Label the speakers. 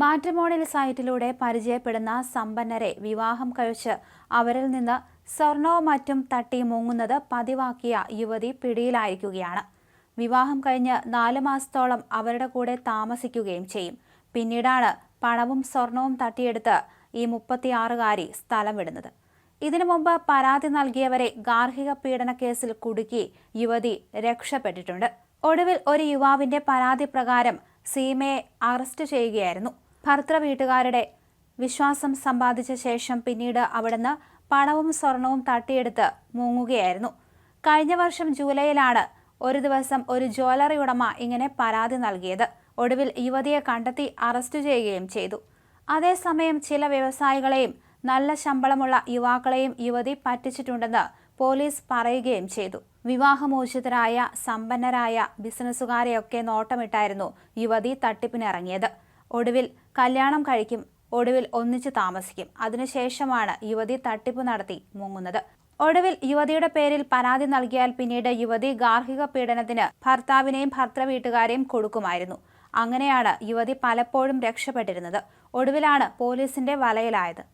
Speaker 1: Matrimonial സൈറ്റിലൂടെ പരിചയപ്പെടുന്ന സമ്പന്നരെ വിവാഹം കഴിച്ച് അവരിൽ നിന്ന് സ്വർണവും മറ്റും തട്ടി മുങ്ങുന്നത് പതിവാക്കിയ യുവതി പിടിയിലായിരിക്കുകയാണ്. വിവാഹം കഴിഞ്ഞ് നാല് മാസത്തോളം അവരുടെ കൂടെ താമസിക്കുകയും ചെയ്യും. പിന്നീടാണ് പണവും സ്വർണവും തട്ടിയെടുത്ത് ഈ മുപ്പത്തിയാറുകാരി സ്ഥലം വിടുന്നത്. ഇതിനു മുമ്പ് പരാതി നൽകിയവരെ ഗാർഹിക പീഡന കേസിൽ കുടുക്കി യുവതി രക്ഷപ്പെട്ടിട്ടുണ്ട്. ഒടുവിൽ ഒരു യുവാവിന്റെ പരാതി പ്രകാരം സീമയെ അറസ്റ്റ് ചെയ്യുകയായിരുന്നു. ഭർത്തൃ വീട്ടുകാരുടെ വിശ്വാസം സമ്പാദിച്ച ശേഷം പിന്നീട് അവിടുന്ന് പണവും സ്വർണവും തട്ടിയെടുത്ത് മുങ്ങുകയായിരുന്നു. കഴിഞ്ഞ വർഷം ജൂലൈയിലാണ് ഒരു ദിവസം ഒരു ജ്വല്ലറി ഉടമ ഇങ്ങനെ പരാതി നൽകിയത്. ഒടുവിൽ യുവതിയെ കണ്ടെത്തി അറസ്റ്റ് ചെയ്യുകയും ചെയ്തു. അതേസമയം ചില വ്യവസായികളെയും നല്ല ശമ്പളമുള്ള യുവാക്കളെയും യുവതി പറ്റിച്ചിട്ടുണ്ടെന്ന് പോലീസ് പറയുകയും ചെയ്തു. വിവാഹമോചിതരായ സമ്പന്നരായ ബിസിനസ്സുകാരെയൊക്കെ നോട്ടമിട്ടായിരുന്നു യുവതി തട്ടിപ്പിനിറങ്ങിയത്. ഒടുവിൽ കല്യാണം കഴിക്കും. ഒടുവിൽ ഒന്നിച്ച് താമസിക്കും. അതിനുശേഷമാണ് യുവതി തട്ടിപ്പ് നടത്തി മുങ്ങുന്നത്. ഒടുവിൽ യുവതിയുടെ പേരിൽ പരാതി നൽകിയാൽ പിന്നീട് യുവതി ഗാർഹിക പീഡനത്തിന് ഭർത്താവിനെയും ഭർത്തൃ വീട്ടുകാരെയും കൊടുക്കുമായിരുന്നു. അങ്ങനെയാണ് യുവതി പലപ്പോഴും രക്ഷപ്പെട്ടിരുന്നത്. ഒടുവിലാണ് പോലീസിന്റെ വലയിലായത്.